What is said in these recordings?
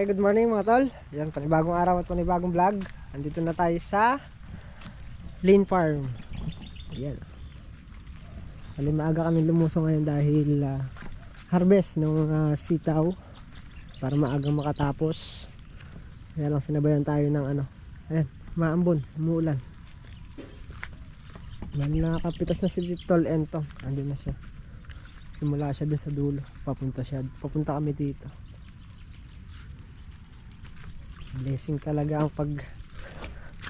Okay, good morning mga tol. Yan, panibagong araw at panibagong vlog. Andito na tayo sa Lean Farm. Yan. Bali maaga kami lumuso ngayon dahil ah, harvest ng mga sitaw para maagang makatapos. Kaya lang sinabayan tayo ng ano. Ayan, maambon, umuulan. Bali nakakapitas na si Tol Entong. Andun na siya. Simula siya dun sa dulo. Papunta siya. Papunta kami dito. Blessing talaga ang pag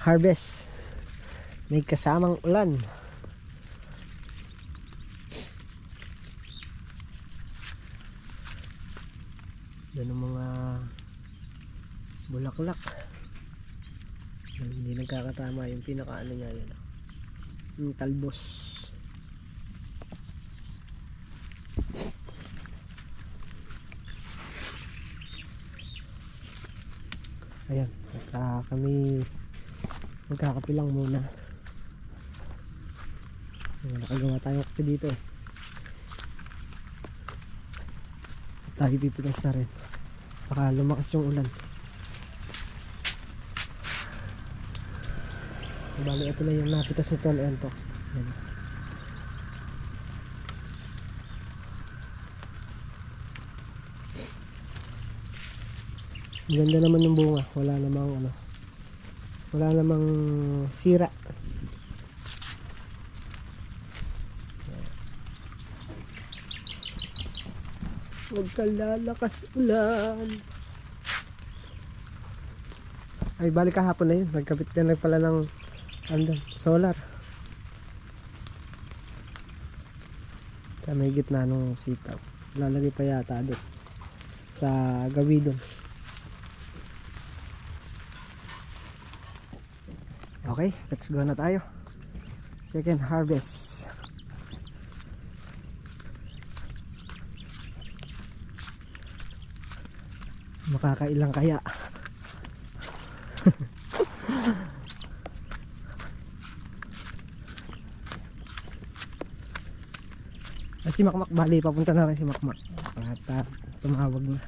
harvest. May kasamang ulan. Yan ang mga bulaklak. Hindi nagkakatama yung pinakaano niya yan. ah. Yung talbos. Ayan, at ah, kami magkakapilang muna. Ayan, nakagawa tayo kape dito eh. At tayo pipitas na rin. Baka lumakas yung ulan. Bali, ito na yung napitas ni Tol Ento. Ayan. Ganda naman yung bunga. Wala namang ano. Wala namang sira. Huwag ka lalakas ulan. Ay, balik kahapon na yun. Nagkapit ka na pala ng andun, solar. Sa may gitna ng sitaw. Lalagay pa yata doon. Sa gawi doon. Okay, let's go na tayo. Second harvest. Makakailang kaya? Ah, si Makmak bali, papunta na rin si Makmak. At ah, tumawag na.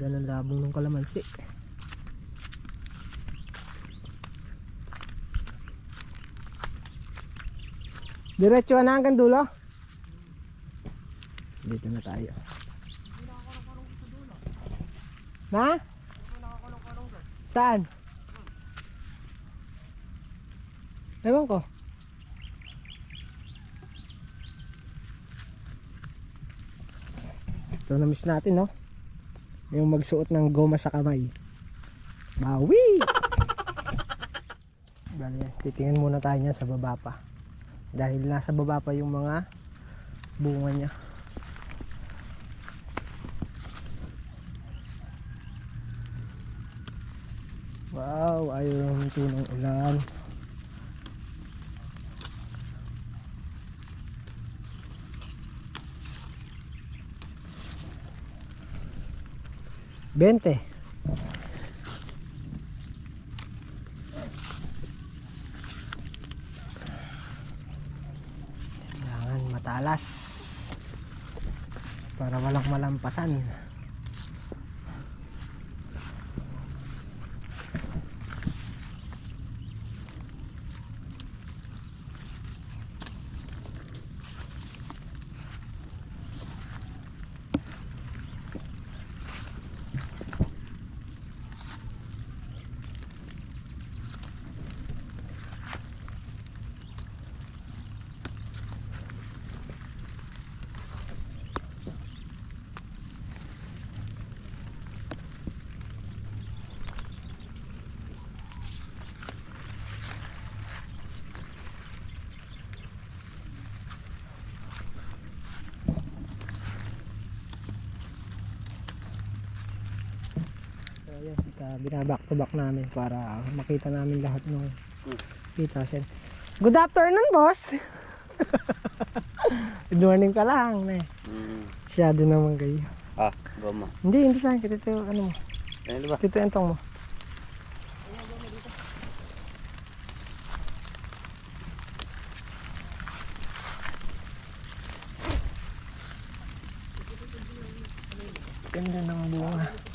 Ganda ng labong ng kalamansi. Diretso na hanggang dulo? Dito na tayo. Na? Saan? Ewan ko. Ito na miss natin, no? Yung magsuot ng goma sa kamay. Bawi! Bali, titingin muna tayo niya sa baba pa. Dahil nasa baba pa yung mga bunga niya. Wow, ayaw huminto ng ulan. Bente. Matalas para walang malampasan. So, ayan, uh, binaback to back namin para makita namin lahat ng pitasin. Good afternoon, boss! Good morning pa lang, ne. Hmm. Siyado naman kayo. Ah, goma. Hindi, hindi sa akin. Ito, ano mo. Ano ba? Ito, entong mo. Ganda ng bunga.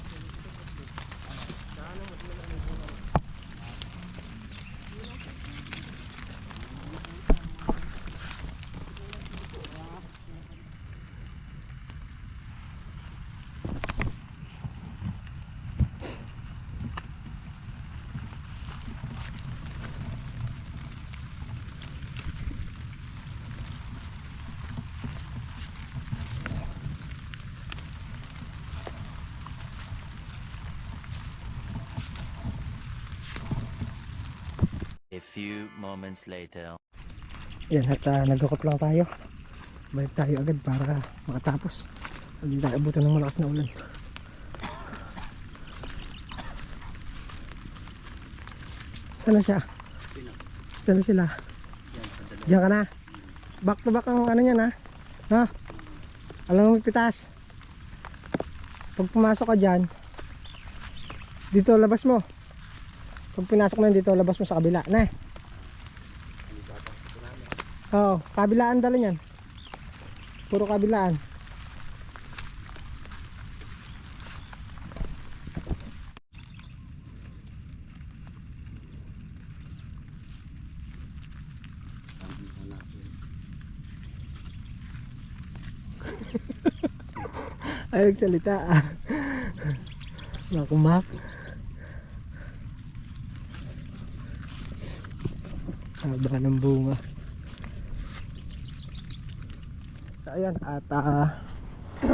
A few moments later. Yan, at uh, nagukot lang tayo. Balik tayo agad para makatapos. Hindi tayo abutan ng malakas na ulan. Sana siya? Sana sila? Diyan ka na? Back to back ang ano yan ha? Ha? Alam mo pitas? Pag pumasok ka dyan, dito labas mo. Pag pinasok mo yan dito, labas mo sa kabila. Na Oo, kabilaan dala niyan. Puro kabilaan. Ayaw salita ah. Makumak. Haba ng bunga. So ayan at ah,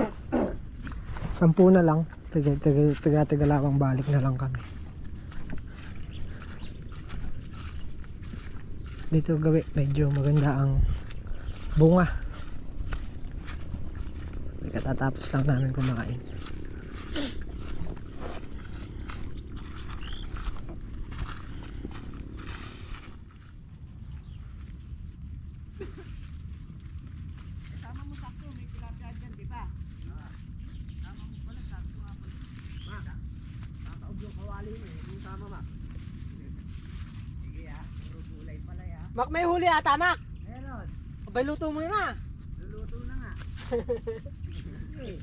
sampu na lang. Tiga, tiga, tiga, tiga lamang balik na lang kami. Dito gawi medyo maganda ang bunga. Katatapos lang namin kumakain. Mak, may huli ata, Mak. Meron. Abay, luto mo na. Luluto na nga.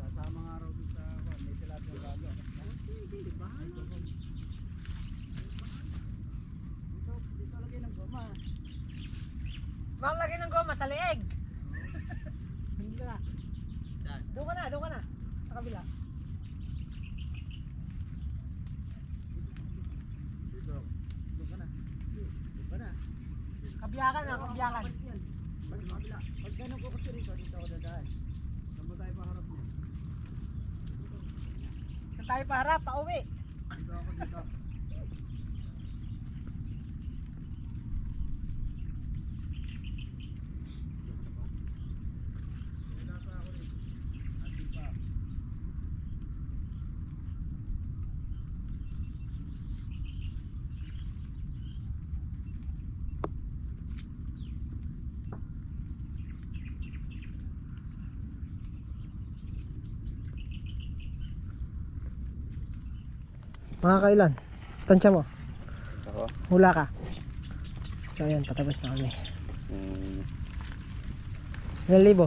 Kasama nga raw sa kwan, may tilapia bago. Hindi, bahala. Dito, dito lagay ng goma. Mak, lagay ng goma sa leeg. Doon ka na, doon ka na. Sa kabila. Dito. Dito ka na. Dito ka na. Kabiyakan. Pag, kabila. Pag ganun ko kasi rito, dito ako dadaan. Saan ba tayo paharap niya? Sa tayo para, pauwi. Dito ako dito. Mga kailan? Tansya mo. Ako? Hula ka. So ayan, patapos na kami. Mm, Ilan libo?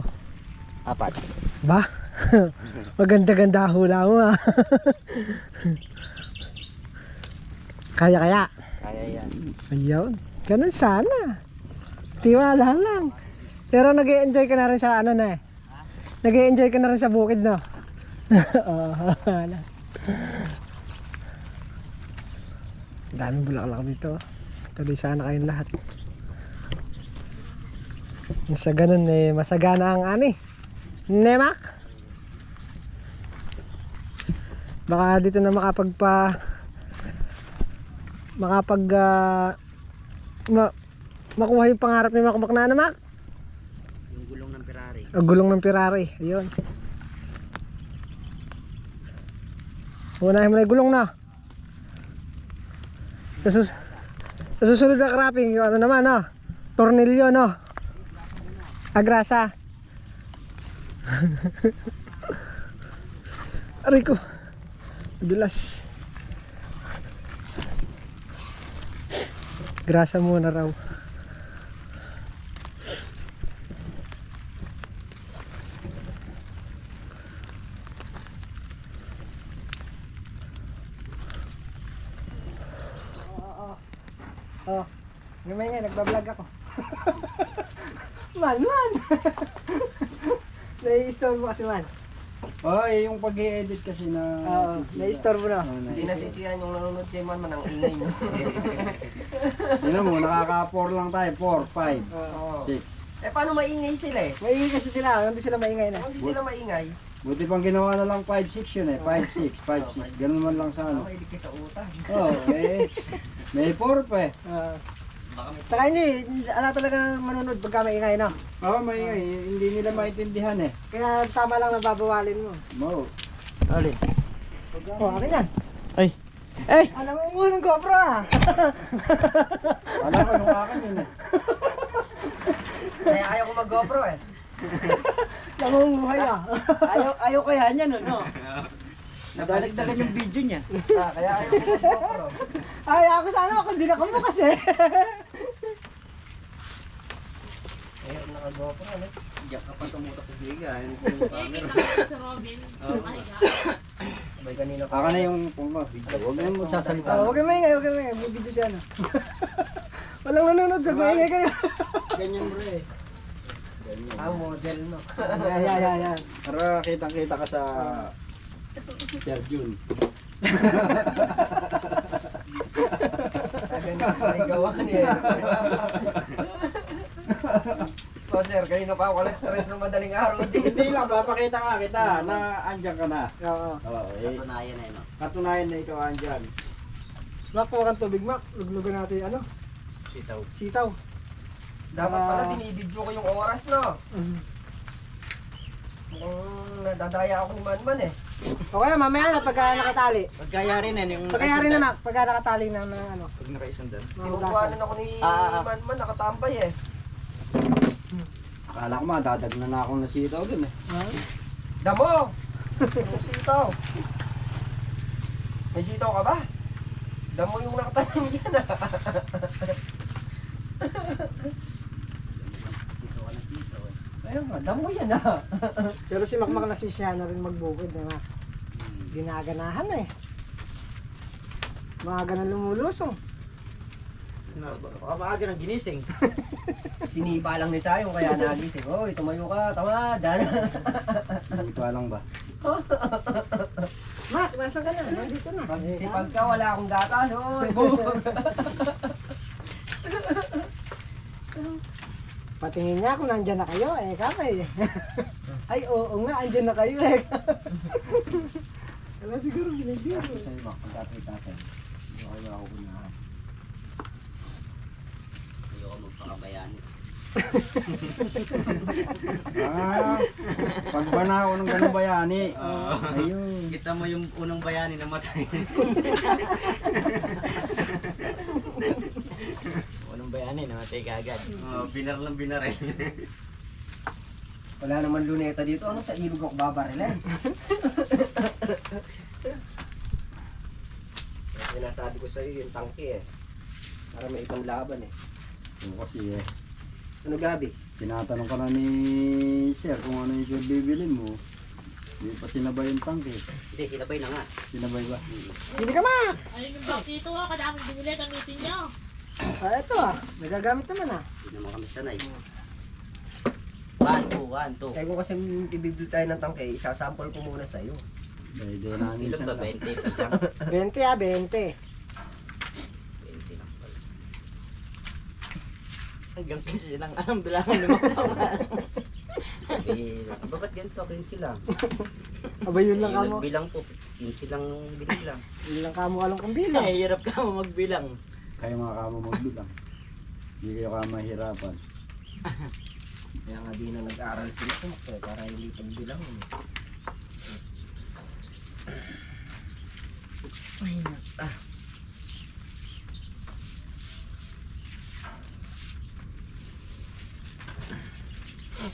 apat. Ba? Maganda-ganda hula mo ah. kaya kaya. Kaya yan. Ayun. Ganun sana. Tiwala lang. Pero nag enjoy ka na rin sa ano na eh. nag enjoy ka na rin sa bukid no? Oo. wala. Daming bulaklak dito. Tuloy sana kayong lahat. Sa ganun eh, masagana ang ani. Nemak. Baka dito na makapagpa makapag ah, ma, makuha yung pangarap ni Makmak na naman. Yung gulong ng Ferrari. O gulong ng Ferrari. Ayun. Unahin mo na yung gulong na. Sa, sus sa susunod na cropping, yung ano naman, no? Tornilyo, no? Agrasa. Aray ko. Dulas. Grasa muna raw. Oh. Gamay nga, nagbablog ako. man, man! Nai-store mo kasi man. Oh, eh, yung pag edit kasi na... Oo, nai-store mo na. Oh, Hindi nice. nasisiyan yung nanonood kay Man Man ang ingay nyo. Yun mo, nakaka-4 lang tayo. 4, 5, Oo. 6. eh paano maingay sila eh? Maingay kasi sila, hindi sila maingay na. Kung hindi sila maingay, Buti pang ginawa na lang 5-6 yun eh. 5-6, 5-6. Ganun man lang sa ano. makilig ka sa utang. Oo, oh, eh. May 4 pa eh. Uh, Saka hindi, ala talaga manunod pagka maingay na. Oo, may Hindi nila maintindihan eh. Kaya tama lang na babawalin mo. Mo. Ali. Oh, ano yan? Ay. Ay! Alam mo mo ng GoPro ah! Wala ko yung akin yun eh. Kaya ayaw ko mag-GoPro eh. Namumuhay ah! ayaw, ayaw kaya niya, no? no? Nadalag-dagan yung video niya. Ah, kaya ayaw ko mag-GoPro. Ay, ako sana ako hindi na kamo kasi. Ayaw naka-GoPro ano? Diyak ka pa tumutok sa bigan. si Robin. Mahiga. Sabay kanina ko. Aka na yung mo. Huwag mo magsasalita. Oh, huwag kayong maingay, huwag kayong maingay. May video siya ano. Walang nanonood, huwag maingay kayo. Ganyan bro eh. Ang model no. Ay, ay, ay, ay. Para kitang-kita ka sa Sir Jun. Ganyan may gawa niya. So sir, kanina pa ako alas stress ng madaling araw din. Hindi lang, papakita nga kita na andyan ka na. Oo. Oo, eh. Katunayan eh, no? Katunayan na ikaw andyan. Mac, kuha kang tubig, Mac. Luglugan natin, ano? Sitaw. Sitaw. Dapat pala binibidyo ko yung oras no. Mm. Mukhang nadadaya ako ni Manman eh. O kaya mamaya na pagka nakatali. Pagkayari na yung Pagkayari na, Mac. Pagka nakatali na, na ano. Pag nakaisandan. Tinukuhanan ako ni Ah, ah, ah. Manman, nakatambay eh. Akala ko madadag na na akong nasitaw dun eh. Ha? Damo! Yung sitaw. May sitaw ka ba? Damo yung nakatanim dyan ah. Ayun nga, damo yan ah. Pero si Mac Mac nasisya na rin magbukid, di ba? Ginaganahan eh. Maaga na lumulusong. Maaga ng ginising. Sinipa lang ni Sayong kaya nagising. Oy, tumayo ka, tamad. Ko alam ba. Mac, nasa ka na? Nandito na. Sipag ka, wala akong gatas. Oy, bug. Patingin niya kung nandyan na kayo, eh kamay. Ay, oo nga, andyan na kayo eh. Wala siguro binigyan. Sa iba, pagkakita sa'yo. Hindi ko kayo ako kunahan. Ayoko magpakabayani. Ah, pagbanaw ng ganun bayani. Ayun. Kita mo yung unang bayani na matay. unang bayani na matay kagad. Oh, binar lang binar eh. Wala naman luneta dito. Ano sa ilog ako babaril eh. Kaya sinasabi ko sa iyo yung tangke eh. Para may ibang laban eh. Kasi eh, Ano gabi? tinatanong ka na ni Sir kung ano yung sure bibilin mo. Hindi pa sinabay yung tangke. Hindi, kinabay na nga. Sinabay ba? Hindi ka Mac! Ayun yung box dito ah. Kadaming binili. Gamitin nyo. Ah, ito ah. Nagagamit naman ah. Hindi naman kami sanay. One, two, one, two. Eh kung kasi bibili tayo ng tangke, isasample ko muna sa iyo. Dahil doon namin Ilan siya ba? lang. 20 pa lang. 20 ah, 20. 20 lang pala. Hanggang 15 lang. Anong bilangan ni Mama? Bihira. Aba, ba't ganito? 15 lang. Aba yun lang kamo. Bilang po. 15 lang binilang. Yun lang kamo alam kong bilang. Ay, hirap ka mo magbilang. Kayo mga kamo magbilang. Hindi kayo ka mahirapan. Kaya nga di na nag-aaral sila ito. Eh, para hindi pagbilang. Eh.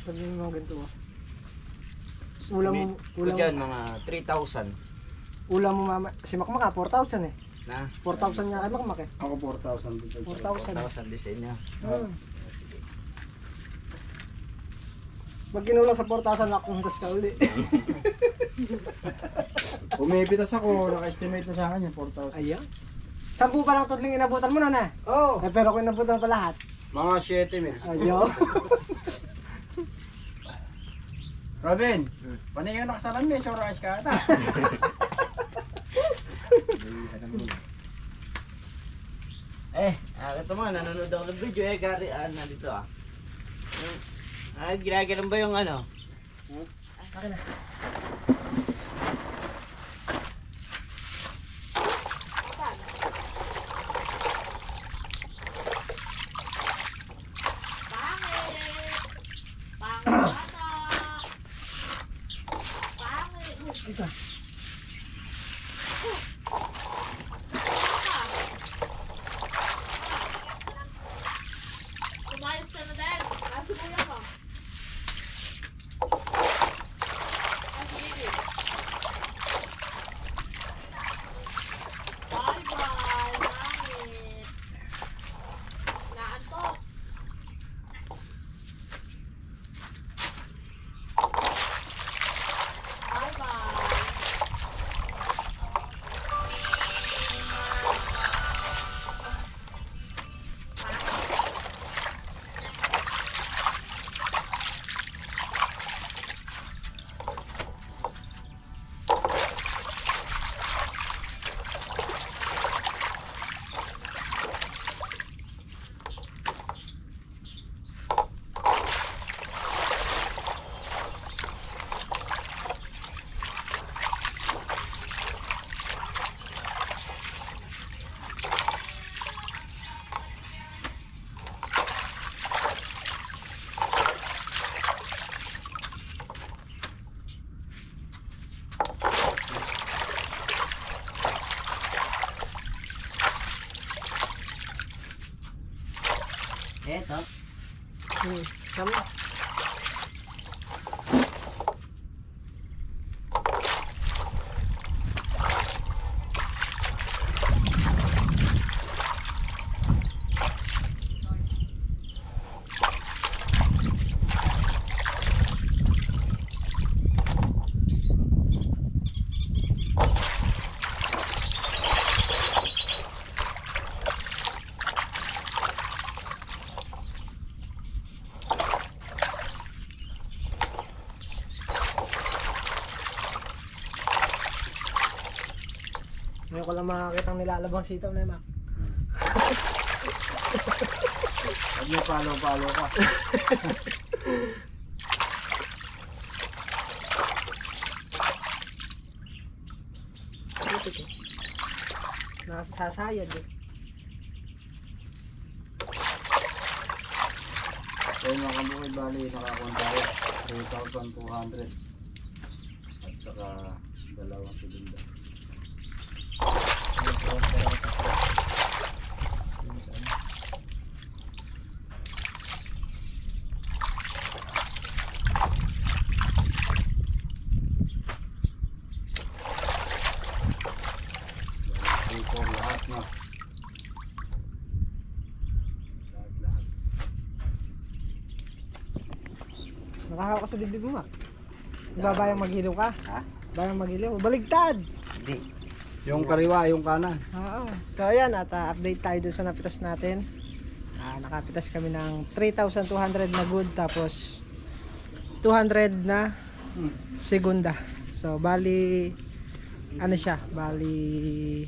Sabi mo mga ganito ah. Ulam mo, Ko ulam, dyan, mga 3,000. ulam mo mama, si Makmak ah, 4,000 eh. Na? 4,000 niya kay Makmak eh. Ako 4,000 dito. 4,000. 4,000 design niya. Hmm. Pag kinulang sa 4,000, nakuntas ka uli. Umipitas ako, naka-estimate na sa akin yung 4,000. Ayan. Sampu pa lang tudling inabutan mo na na. Oo. Eh, pero kung inabutan pa lahat. Mga 7 mil. Ayo. Robin, panay ka nakasalan may sure rice ka ata. Eh, ah, ito mga nanonood ako ng video eh, kari, ah, nandito ah. Ah, ginagalan ba yung ano? Pangit! туда. đấy tớ. Ừ, sống. Ngayon ko lang makakita ang nilalabang sitaw na Mac. Pag may palo-palo ka. Ito ko. Nakasasayad eh. So mga kabukid bali nakakuha tayo. 3,200. At saka dalawang silinda. Bali, ito lahat na. Lahat, lahat. Nakahawak ka sa dibdib mo Mac. Babayang maghilo ka? Ha? Bayang maghilo. Baligtad! Hindi. Yung kaliwa, yung kanan. Oo. So ayan at ah, update tayo dun sa napitas natin. Ah, nakapitas kami ng 3,200 na good tapos 200 na segunda. So bali ano siya? Bali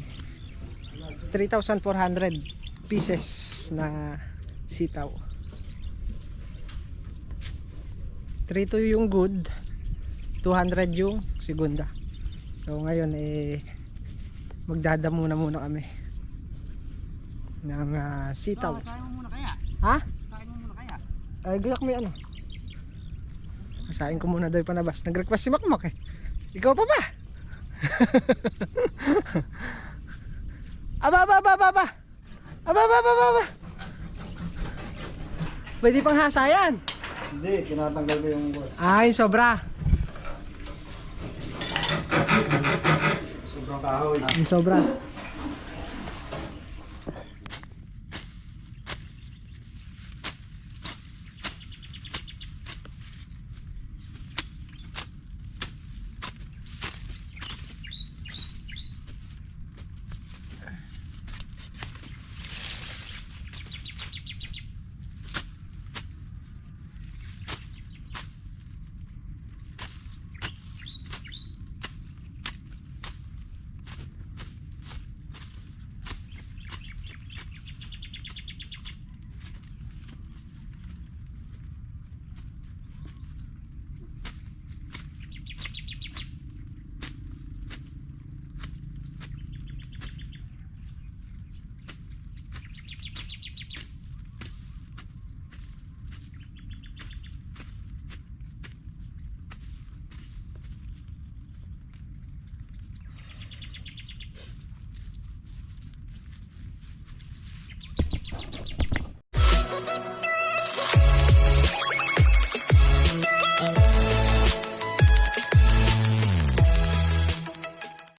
3,400 pieces na sitaw. 3 yung good, 200 yung segunda. So ngayon eh magdadamo na muna kami ng ah, sitaw. Kain mo muna kaya? Ha? Kain mo muna kaya? Ay, gayak mo ano. Kasain ko muna daw yung panabas. Nag-request si Makmak eh. Ikaw pa ba? aba, aba, aba, aba, aba. Aba, aba, aba, aba, aba. Pwede pang hasayan. Hindi, tinatanggal ko yung boss. Ay, sobra. Sobrang kahoy. Sobra.